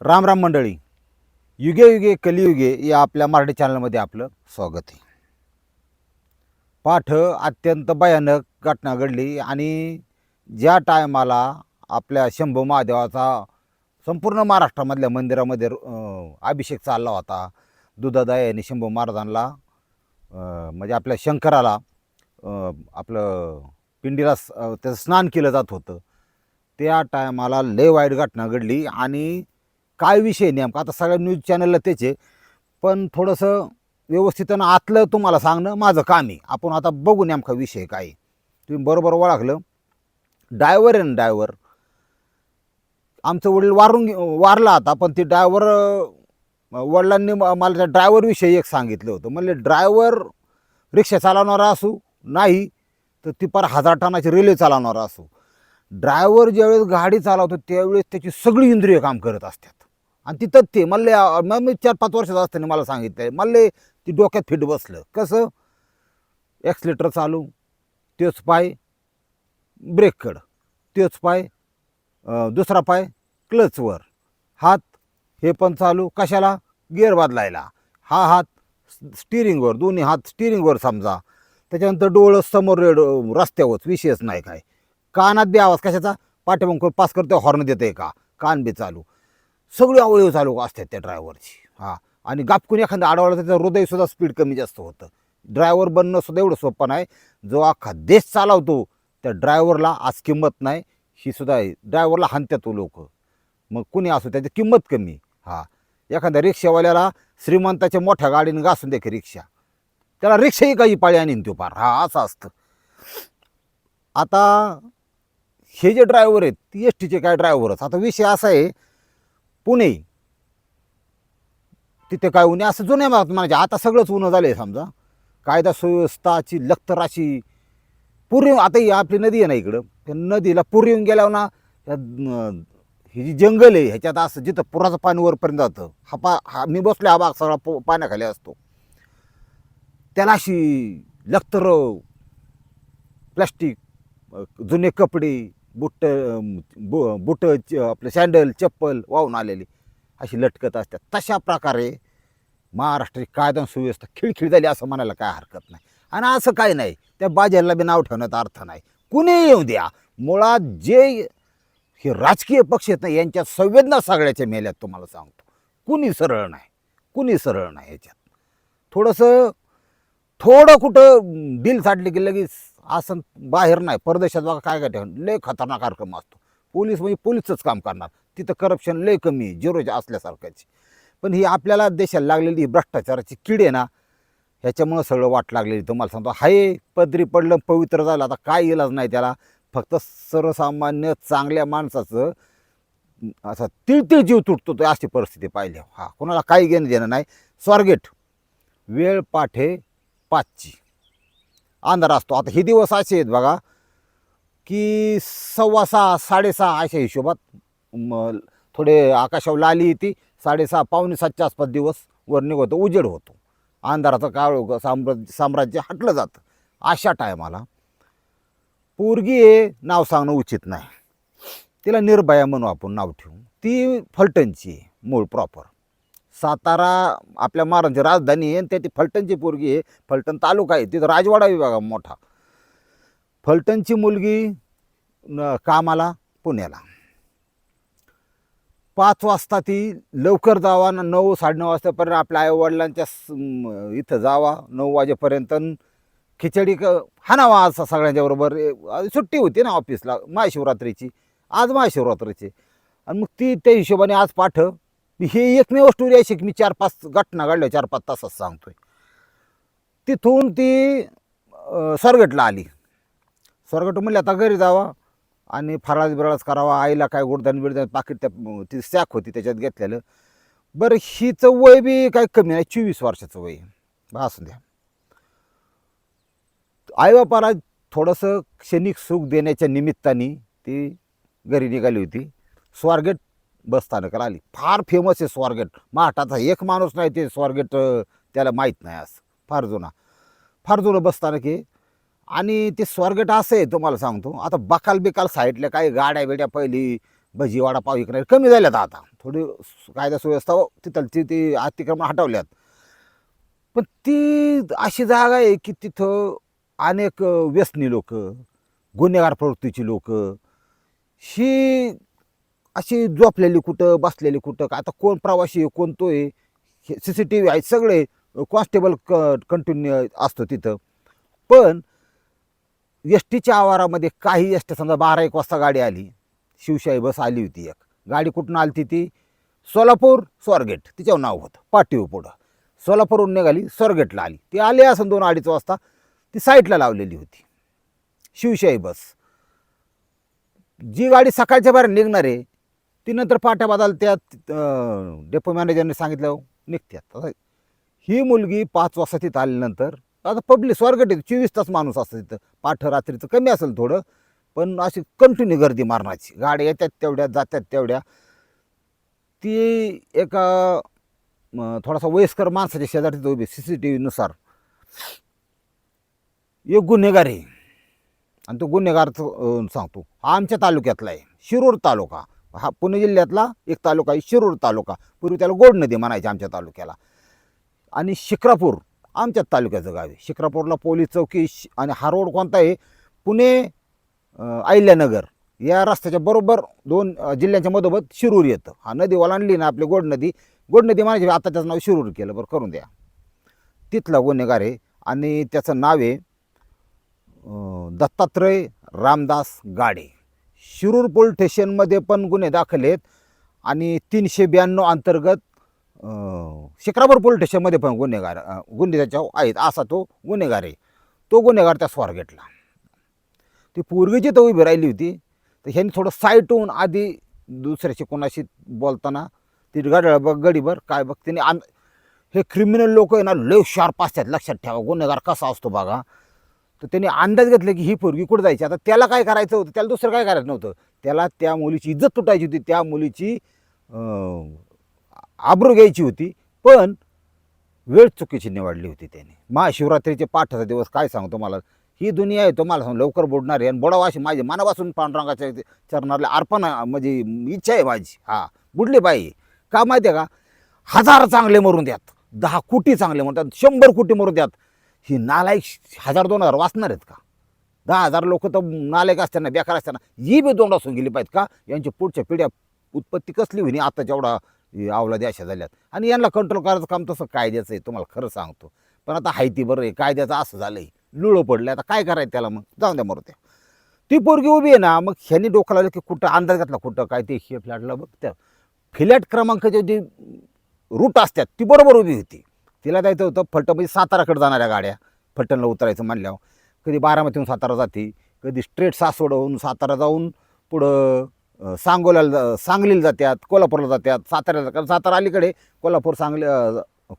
राम राम मंडळी. युगे युगे कलियुगे या आपल्या मराठी चॅनलमध्ये आपलं स्वागत आहे. पाठ अत्यंत भयानक घटना घडली आणि ज्या टायमाला आपल्या शंभू महादेवाचा संपूर्ण महाराष्ट्रामधल्या मंदिरामध्ये अभिषेक चालला होता दुधादाय यांनी शंभू महाराजांना म्हणजे आपल्या शंकराला आपलं पिंडीला त्याचं स्नान केलं जात होतं. त्या टायमाला लय वाईट घटना घडली आणि काय विषय नेमका? आता सगळ्या न्यूज चॅनलला त्याचे आहे. पण थोडंसं व्यवस्थितनं आतलं तुम्हाला सांगणं माझं काम आहे. आपण आता बघू नेमका विषय काय आहे. तुम्ही बरोबर ओळखलं. डायव्हर आहे ना डायव्हर आमचं वडील वारून वारला आता पण ते डायव्हर वडिलांनी मला त्या ड्रायव्हरविषयी एक सांगितलं होतं. म्हणजे ड्रायव्हर रिक्षा चालवणारा असू नाही तर ती पार हजार टनाची रेल्वे चालवणारा असू. ड्रायव्हर ज्यावेळेस गाडी चालवतो त्यावेळेस त्याची सगळी इंद्रिय काम करत असतात. आणि तिथं ते मल्ले मग मी चार पाच वर्षाचा असताना मला सांगितलं मल्ले ती डोक्यात फिट बसलं. कसं? एक्सलेटर चालू तेच पाय ब्रेककडं तेच पाय दुसरा पाय क्लचवर हात हे पण चालू. कशाला? गिअर बदलायला. हा हात स्टिअरिंगवर दोन्ही हात स्टिअरिंगवर समजा. त्याच्यानंतर डोळं समोर रेड रस्त्यावरच विषयच नाही काय. कानात बी आवाज कशाचा? पाठीमागून पास करतो हॉर्न देते का? कान बी चालू. सगळे अवयव चालू असतात त्या ड्रायव्हरची हां. आणि गापकून एखादा आडवाला त्याचं हृदयसुद्धा स्पीड कमी जास्त होतं. ड्रायव्हर बनणं सुद्धा एवढं सोपं नाही. जो अख्खा देश चालवतो त्या ड्रायव्हरला आज किंमत नाही. ही सुद्धा आहे. ड्रायव्हरला हाणत्यात तो लोक. मग कुणी असो त्याची किंमत कमी. हा. एखाद्या रिक्षावाल्याला श्रीमंताच्या मोठ्या गाडीने घासून देखील रिक्षा. त्याला रिक्षाही काही पाळी आणीन तो पार. हा असं असतं. आता हे जे ड्रायव्हर आहेत ती एस टीचे काय ड्रायव्हरच आता विषय असा आहे पुणे. तिथे काय उन्हे असं जुन्या भागात म्हणायचे आता सगळंच उन्हं झालं आहे समजा. कायदा सुव्यवस्थाची लखतराशी पूर आता ही आपली नदी आहे ना इकडं. त्या नदीला पूर येऊन गेल्यावर ना त्या ही जी जंगल आहे ह्याच्यात असं जिथं पुराचं पाणी वरपर्यंत जातं. हा पा हा मी बसलो हा भाग सगळा पो- पाण्याखाली असतो. त्याला अशी लखतर प्लास्टिक जुने कपडे बुट्ट बु बुट आपलं सँडल चप्पल वाहून आलेली. अशी लटकत असतात तशा प्रकारे महाराष्ट्राची कायदा सुव्यवस्था खिळखिळ झाली असं म्हणायला काय हरकत नाही. आणि असं काय नाही. त्या बाजारला बी नाव ठेवण्याचा अर्थ नाही. कुणी येऊ द्या. मुळात जे हे राजकीय पक्ष आहेत ना यांच्या संवेदना सगळ्याच्या मेल्यात तुम्हाला सांगतो. कुणी सरळ नाही. कुणी सरळ नाही याच्यात. थोडंसं थोडं कुठं डील साठली की लगेच आसन बाहेर नाही परदेशात बघा काय काय ठेवून लय खतरनाक कार्यक्रम असतो. पोलीस म्हणजे पोलीसच काम करणार. तिथं करप्शन लय कमी आहे झिरोच्या असल्यासारख्याची पण ही आपल्याला देशाला लागलेली ही भ्रष्टाचाराची किड आहे ना ह्याच्यामुळं सगळं वाट लागलेली. तुम्हाला सांगतो हाय पदरी पडलं पवित्र झालं. आता काय इलाज नाही त्याला. फक्त सर्वसामान्य चांगल्या माणसाचं असा तिळतिळ जीव तुटतो तो अशी परिस्थिती पाहिली. हा कोणाला काही घेणं देणं नाही. स्वारगेट वेळ पाठे पाचची. अंधार असतो. आता हे दिवस असे आहेत बघा की सव्वा सहा साडेसहा अशा हिशोबात म थोडे आकाशावर लाली येते साडेसहा पावणे सातच्या आसपास दिवस वर निघतो उजेड होतो. अंधाराचं काळ साम्राज्य साम्राज्य हटलं जातं. अशा टायमाला पोरगी हे नाव सांगणं उचित नाही. तिला निर्भया म्हणू आपण नाव ठेवू. ती फलटणची आहे मूळ प्रॉपर सातारा आपल्या महाराजांची राजधानी आहे आणि त्या ती फलटणची पोरगी आहे. फलटण तालुका आहे. तिथं राजवाडा विभाग आहे मोठा. फलटणची मुलगी कामाला पुण्याला. पाच वाजता ती लवकर जावा ना नऊ साडेनऊ वाजतापर्यंत आपल्या आईवडिलांच्या इथं जावा. नऊ वाजेपर्यंत खिचडी क हाणावा असं सगळ्यांच्या बरोबर. सुट्टी होती ना ऑफिसला महाशिवरात्रीची. आज महाशिवरात्रीची. आणि मग ती त्या हिशोबाने आज पाठ हे एकमेव स्टोरी अशी की मी चार पाच घटना घडल्या चार पाच तासात सांगतोय. तिथून ती स्वरगटला आली. स्वारगेट म्हणले आता घरी जावा आणि फराळाच बिराळाच करावा. आईला काय गोडदान बिडदान पाकिट त्या ती सॅक होती त्याच्यात घेतलेलं. बरं हिचं वय बी काय कमी नाही चोवीस वर्षाचं वय असू द्या. आईबापाला थोडंसं क्षणिक सुख देण्याच्या निमित्ताने ती घरी निघाली होती. स्वारगेट बस स्थानकाला आली. फार फेमस आहे स्वारगेट. महाटाचा एक माणूस नाही ते स्वारगेट त्याला माहीत नाही असं. फार जुना. फार जुनं बसस्थानक आहे. आणि ते स्वारगेट असं आहे तुम्हाला सांगतो. आता बकाल बिकाल साईडला काही गाड्या बिड्या पहिली भजीवाडा वडापाव विकणारे कमी झाल्यात आता. थोडी कायदा सुव्यवस्था हो, तिथलची ती अतिक्रमण हटवल्यात. पण ती अशी जागा आहे की तिथं अनेक व्यसनी लोक गुन्हेगार प्रवृत्तीची लोक ही अशी झोपलेली कुठं बसलेली कुठं? आता कोण प्रवासी आहे कोण तो आहे? सी सी टी व्ही आहे सगळे कॉन्स्टेबल क कंटिन्यू असतो तिथं. पण एस टीच्या आवारामध्ये काही एस टी समजा बारा एक वाजता गाडी आली. शिवशाही बस आली होती एक. गाडी कुठून आली ती? सोलापूर स्वारगेट. तिच्यावर नाव होतं. पाठीव पुढं. सोलापूरहून निघाली स्वारगेटला आली. ती आली असं दोन अडीच वाजता ती साईडला लावलेली होती. शिवशाही बस. जी गाडी सकाळच्या बाहेर निघणार आहे ती नंतर पाट्या बदलत्यात त्या डेपो मॅनेजरने सांगितलं निघत्यात. ही मुलगी पाच वाजता तिथं आल्यानंतर आता पब्लिक स्वर्गट येते चोवीस तास माणूस असतं तिथं. पाठ रात्रीचं कमी असेल थोडं पण अशी कंटिन्यू गर्दी मारण्याची. गाड्या येतात तेवढ्या जातात तेवढ्या. ती एका थोडासा वयस्कर माणसाच्या शेजारी उभी सी सी टी व्हीनुसार एक गुन्हेगार आहे. आणि तो गुन्हेगारचं सांगतो हा आमच्या तालुक्यातला आहे शिरूर तालुका. हा पुणे जिल्ह्यातला एक तालुका आहे शिरूर तालुका. पूर्वी त्याला गोड नदी म्हणायची आमच्या तालुक्याला. आणि शिक्रापूर आमच्याच तालुक्याचं गाव आहे. शिक्रापूरला पोलीस चौकी आणि हा रोड कोणता आहे? पुणे अहिल्यानगर. या रस्त्याच्या बरोबर दोन जिल्ह्यांच्या मधोमध शिरूर येतं. हा नदी ओलांडली ना आपली गोड नदी. गोड नदी म्हणायची आता त्याचं नाव शिरूर केलं. बरं करून द्या. तिथला गुन्हेगार आहे आणि त्याचं नाव आहे दत्तात्रय रामदास गाडे. शिरूर पोलीस स्टेशनमध्ये पण गुन्हे दाखल आहेत आणि तीनशे ब्याण्णव अंतर्गत अं, शिक्रापूर पोलीस स्टेशनमध्ये पण गुन्हेगार गुन्हे त्याच्यावर आहेत. असा तो गुन्हेगार आहे. तो गुन्हेगार त्या स्वारगेटला ती पूर्वीची तर उभी राहिली होती तर ह्यांनी थोडं साईट होऊन आधी दुसऱ्याशी कोणाशी बोलताना ती गड बघ गडीभर काय बघ तिने आन हे क्रिमिनल लोक आहे ना लय शार्प असतात. लक्षात ठेवा गुन्हेगार कसा असतो बघा. तर त्यांनी अंदाज घेतला की ही पोरगी कुठं जायची? आता त्याला काय करायचं होतं? त्याला दुसरं काय करायचं नव्हतं? त्याला त्या मुलीची इज्जत तुटायची होती. त्या मुलीची आब्रू आबरू घ्यायची होती. पण वेळ चुकीची निवडली होती त्याने. महाशिवरात्रीचे पाठाचा दिवस काय सांगतो मला? ही दुनिया आहे तुम्हाला सांग लवकर बुडणार आहे. आणि बुडावा अशी माझी मनापासून पांडुरंगाच्या चरणारला अर्पण म्हणजे इच्छा आहे माझी. हा बुडली पाहिजे का माहिती आहे का? हजार चांगले मरून द्यात. दहा कोटी चांगले म्हणतात शंभर कोटी मरून द्यात. ही नालायक हजार दोन हजार वाचणार आहेत का? दहा हजार लोक तर नालायक असताना बेकार असताना ही बी दोंड असून गेली पाहिजेत का? यांच्या पुढच्या पिढ्या उत्पत्ती कसली होईल आता जेवढा हे अवलादी अशा झाल्यात. आणि यांना कंट्रोल करायचं काम तसं कायद्याचं आहे तुम्हाला खरं सांगतो. पण आता हायती बरं आहे कायद्याचं असं झालं आहे लुळं पडलं आता काय करायचं त्याला मग? जाऊन द्या मरू त्या ती पोरगी उभी आहे ना मग ह्यांनी डोकं लावलं की कुठं अंदाज घातला कुठं काय ते हे फ्लॅटला बघ त्या. फ्लॅट क्रमांकाचे जे रूट असतात ती बरोबर उभी होती. तिला जायचं होतं फलटण म्हणजे साताराकडे जाणाऱ्या गाड्या. फलटणला उतरायचं म्हणल्यावर. कधी बारामतीहून सातारा जाते कधी स्ट्रेट सासवडहून सातारा जाऊन पुढं सांगोल्याला जा- सांगलीला जातात कोल्हापूरला जातात साताऱ्याला कारण सातारा अलीकडे कोल्हापूर सांगली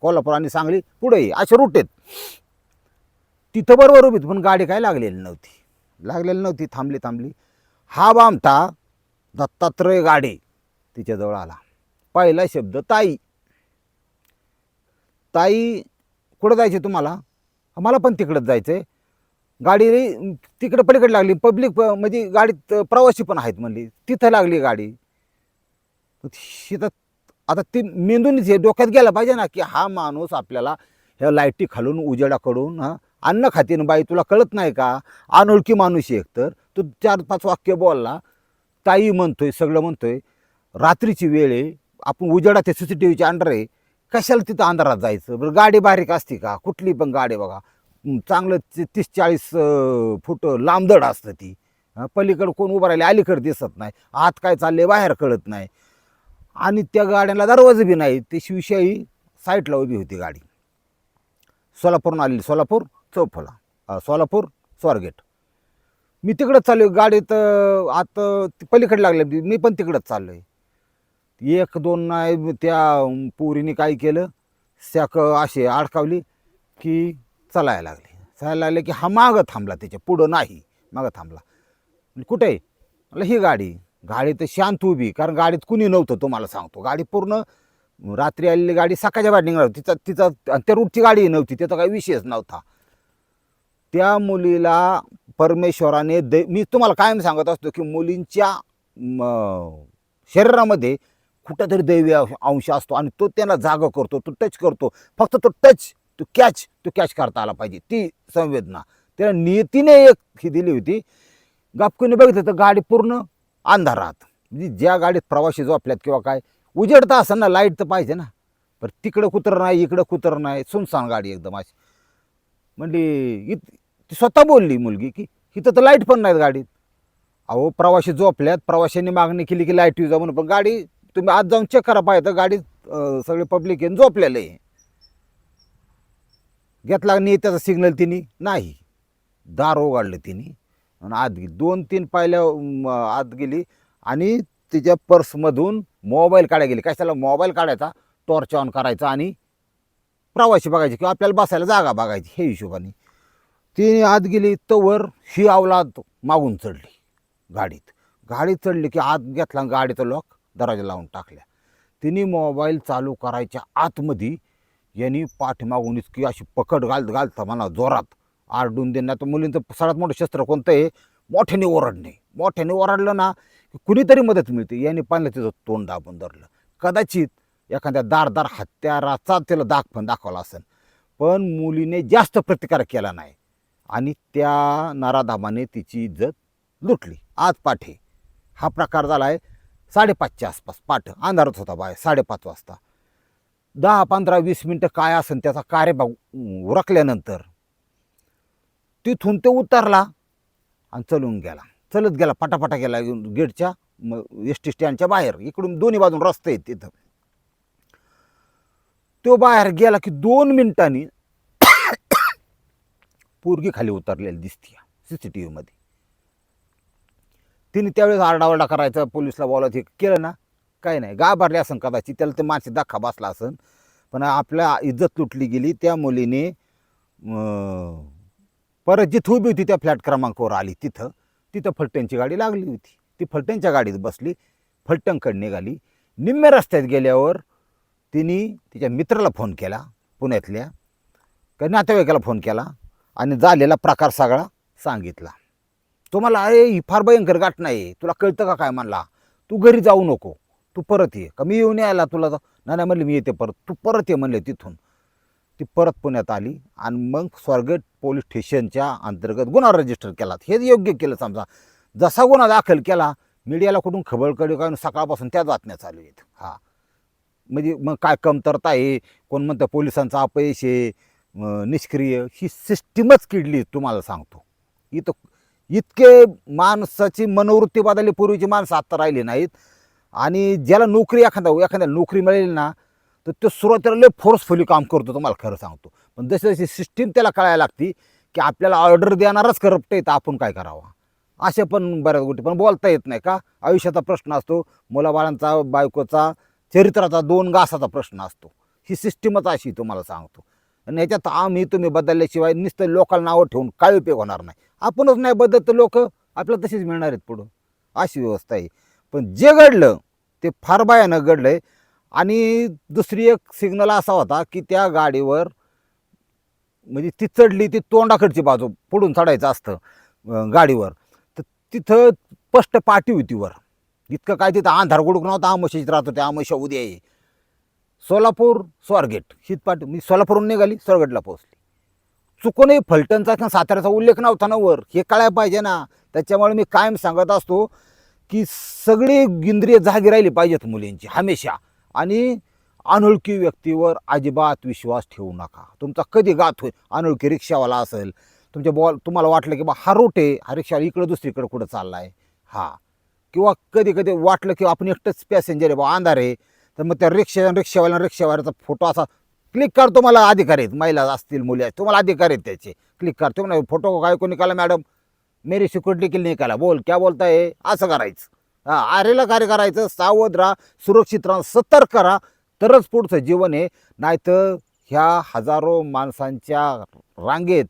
कोल्हापूर आणि सांगली पुढे असे रूट आहेत. तिथं बरोबर उभीत पण गाडी काय लागलेली नव्हती. लागलेली नव्हती थांबली थांबली. हा बामता दत्तात्रय गाडे तिच्याजवळ आला. पहिला शब्द ताई. ताई कुठं जायचे तुम्हाला? मला पण तिकडंच जायचं आहे गाडी तिकडं पलीकडे लागली पब्लिक प म्हणजे गाडीत प्रवासी पण आहेत म्हणली. तिथं लागली गाडी. तिथं आता ती मेंदूनच हे डोक्यात गेला पाहिजे ना की हा माणूस आपल्याला ह्या लाईटी खालून उजेडाकडून हां अन्न खातीन बाई तुला कळत नाही का? अनोळखी माणूस आहे एकतर तू चार पाच वाक्य बोलला ताई म्हणतोय सगळं म्हणतोय. रात्रीची वेळ आहे आपण उजेडात ते सी सी टी व्हीच्या अंडर आहे. कशाला तिथं अंधारात जायचं? बरं गाडी बारीक असते का? कुठली पण गाडी बघा. चांगलं तीस चाळीस फूट लांबदड असतं ती. पलीकडं कोण उभं राहिले अलीकडे दिसत नाही. आत काय चालले बाहेर कळत नाही. आणि त्या गाड्याला दरवाजे बी नाही. ते शिवशाही साईडला उभी होती गाडी. सोलापूरहून आलेली. सोलापूर चौफला. सोलापूर स्वारगेट. मी तिकडंच चाललो आहे गाडीत आत ती पलीकडे लागले. मी पण तिकडंच चाललो आहे एक दोन नाही त्या पोरीने काय केलं? सॅक अशी अडकावली की चालायला लागली. चालायला लागले की हा मागं थांबला त्याच्या पुढं नाही मागं थांबला. कुठे? म्हटलं ही गाडी. गाडी तर शांत उभी कारण गाडीत कुणी नव्हतं तुम्हाला सांगतो. गाडी पूर्ण रात्री आलेली गाडी सकाळच्या बाहेर निघाली होती. तिचा तिचा त्या रूटची गाडी नव्हती त्याचा काही विषयच नव्हता. त्या मुलीला परमेश्वराने दै मी तुम्हाला कायम सांगत असतो की मुलींच्या शरीरामध्ये कुठंतरी दैवी अंश- अंश असतो आणि तो त्यांना जागा करतो तो टच करतो. फक्त तो टच तो कॅच तो कॅच करता आला पाहिजे. ती संवेदना. त्या नियतीने एक ही दिली होती. गापकुने बघितलं तर गाडी पूर्ण अंधारात. म्हणजे ज्या गाडीत प्रवासी झोपल्यात किंवा काय उजेडता असं ना लाइट तर पाहिजे ना. पण तिकडं कुत्र नाही इकडं कुत्र नाही सुनसान गाडी एकदम अशी. म्हणली इत ती स्वतः बोलली मुलगी की इथं तर लाइट पण नाहीत गाडीत. अहो प्रवाशी झोपल्यात प्रवाशांनी मागणी केली की लाइट येऊ जा म्हणून. पण गाडी तुम्ही आज जाऊन चेक करा पाहिजे. तर गाडीत सगळे पब्लिक येऊन झोपलेलं आहे. घेतला नाही त्याचा सिग्नल तिने? नाही. दार उघडलं तिने. आणि आत गेली. दोन तीन पायल्या आत गेली. आणि तिच्या पर्समधून मोबाईल काढायला गेली. कशाला? मोबाईल काढायचा टॉर्च ऑन करायचा आणि प्रवासी बघायचे किंवा आपल्याला बसायला जागा बघायची. हे हिशोबाने. ती आत गेली तवर ही अवलाद मागून चढली. गाडीत. गाडीत चढली की आत घेतला आणि गाडीचं लॉक दरवाजा लावून टाकल्या. तिने मोबाईल चालू करायच्या आतमध्ये यांनी पाठीमागून इतकी अशी पकड घालत घालता मला जोरात आरडून देण्यात तर मुलींचं सगळ्यात मोठं शस्त्र कोणतं आहे? मोठ्याने ओरडणे. मोठ्याने ओरडलं ना की कुणीतरी मदत मिळते. यांनी पाहिलं तिचं तोंड दाबून धरलं. कदाचित एखाद्या दारदार हत्याराचा त्याला दाग पण दाखवला असेल. पण मुलीने जास्त प्रतिकार केला नाही. आणि त्या नराधामाने तिची इज्जत लुटली. आज पाठे. हा प्रकार झाला आहे साडेपाचच्या आसपास पाठ. अंधारात होता बाय साडेपाच वाजता. दहा पंधरा वीस मिनटं काय असेल त्याचा कार्यभाग उरकल्यानंतर तिथून ते उतरला आणि चलून गेला. चलत गेला पटापटा गेला गेटच्या एस टी स्टँडच्या बाहेर. इकडून दोन्ही बाजून रस्ते आहेत तिथं. तो बाहेर गेला की दोन मिनिटांनी पोरगी खाली उतरलेली दिसते सी सी टी व्हीमध्ये तिने त्यावेळेस आरडाओरडा करायचा पोलिसला बोलायचं हे केलं ना. काही नाही घाबरले असन कदाचित त्याला ते मानसिक धक्का बसला असन. पण आपल्या इज्जत लुटली गेली त्या मुलीने परत जिथं उभी होती त्या फ्लॅट क्रमांकावर आली तिथं. तिथं फलटणची गाडी लागली होती. ती फलटणच्या गाडीत बसली फलटणकडे निघाली. निम्म्या रस्त्यात गेल्यावर तिने तिच्या मित्राला फोन केला पुण्यातल्या. का नातेवाईकाला फोन केला आणि झालेला प्रकार सगळा सांगितला. तो मला अरे ही फार भयंकर गाठ नाही तुला कळतं का काय म्हणला? तू घरी जाऊ नको. तू परत ये. का मी येऊन यायला तुला तर नाही म्हणले मी येते परत. तू परत ये म्हणले तिथून. ती परत पुण्यात आली आणि मग स्वारगेट पोलीस स्टेशनच्या अंतर्गत गुन्हा रजिस्टर केला. हे योग्य केलं समजा. जसा गुन्हा दाखल केला मीडियाला कुठून खबर कळली काय सकाळपासून त्या बातम्या चालू आहेत. हा. म्हणजे मग काय कमतरता आहे? कोण म्हणतं पोलिसांचा अपयश आहे? निष्क्रिय. ही सिस्टीमच किडली तुम्हाला सांगतो. इथं इतके माणसाची मनोवृत्ती बदलली पूर्वीची माणसं आत्ता राहिली नाहीत. आणि ज्याला नोकरी एखादा एखाद्या नोकरी मिळेल ना तर तो सुरुवातीला लय फोर्सफुली काम करतो तुम्हाला खरं सांगतो. पण जशी जशी सिस्टीम त्याला कळायला लागती की आपल्याला ऑर्डर देणारच करप्ट येतं आपण काय करावं? असे पण बऱ्याच गोष्टी पण बोलता येत नाही का? आयुष्याचा प्रश्न असतो मुलाबाळांचा बायकोचा चरित्राचा दोन गासाचा प्रश्न असतो. ही सिस्टीमच अशी तुम्हाला सांगतो. आणि याच्यात आम्ही तुम्ही बदलल्याशिवाय नुसतं लोकांना नावं ठेवून काय उपयोग होणार नाही. आपणच नाही बदलत तर लोक आपल्याला तशीच मिळणार आहेत पुढं. अशी व्यवस्था आहे. पण जे घडलं ते फार भयानक घडलं आहे आणि दुसरी एक सिग्नल असा होता की त्या गाडीवर म्हणजे ती चढली ती तोंडाकडची बाजू पुढून चढायचं असतं गाडीवर. तर तिथं स्पष्ट पाठी होती वर. इतकं काय तिथं अंधार गुडूक नव्हता आमोशाची राहत होते आमशा उद्या ये. सोलापूर स्वारगेट. हीच पाठी मी सोलापूरहून निघाली स्वारगेटला पोहोचली. चुकूनही फलटणचा किंवा साताऱ्याचा उल्लेख नव्हता ना वर. हे कळायला पाहिजे ना. त्याच्यामुळे मी कायम सांगत असतो की सगळी इंद्रिय जागी राहिली पाहिजेत मुलींची हमेशा. आणि अनोळखी व्यक्तीवर अजिबात विश्वास ठेवू नका. तुमचा कधी गात होईल? अनोळखी रिक्षावाला असेल तुमच्या बॉल तुम्हाला वाटलं की बा हा रोट आहे. हा रिक्षावाला इकडं दुसरीकडे कुठं चालला आहे हा. किंवा कधी कधी वाटलं की आपण एकटंच पॅसेंजर आहे बा अंधार आहे. तर मग त्या रिक्षा रिक्षावाल्यानं रिक्षावाल्याचा फोटो असा क्लिक कर तुम्हाला अधिकार आहेत. महिला असतील मुली आहेत तुम्हाला अधिकार आहेत त्याचे. क्लिक कर तुम्हाला फोटो काय कोणी निकाला मॅडम? मेरी सिक्युरिटी किल निकाला बोल क्या बोलता असं करायचं. हां आरेला कार्य करायचं सावध राहा सुरक्षित राहा सतर्क करा तरच पुढचं जीवन आहे. नाहीतर ह्या हजारो माणसांच्या रांगेत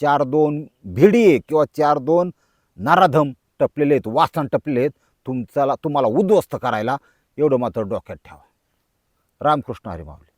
चार दोन भिडी किंवा चार दोन नराधम टपलेले आहेत वासण टपलेले आहेत. तुमच्याला तुम्हाला उद्ध्वस्त करायला एवढं मात्र डोक्यात ठेवा. रामकृष्ण हरिमावली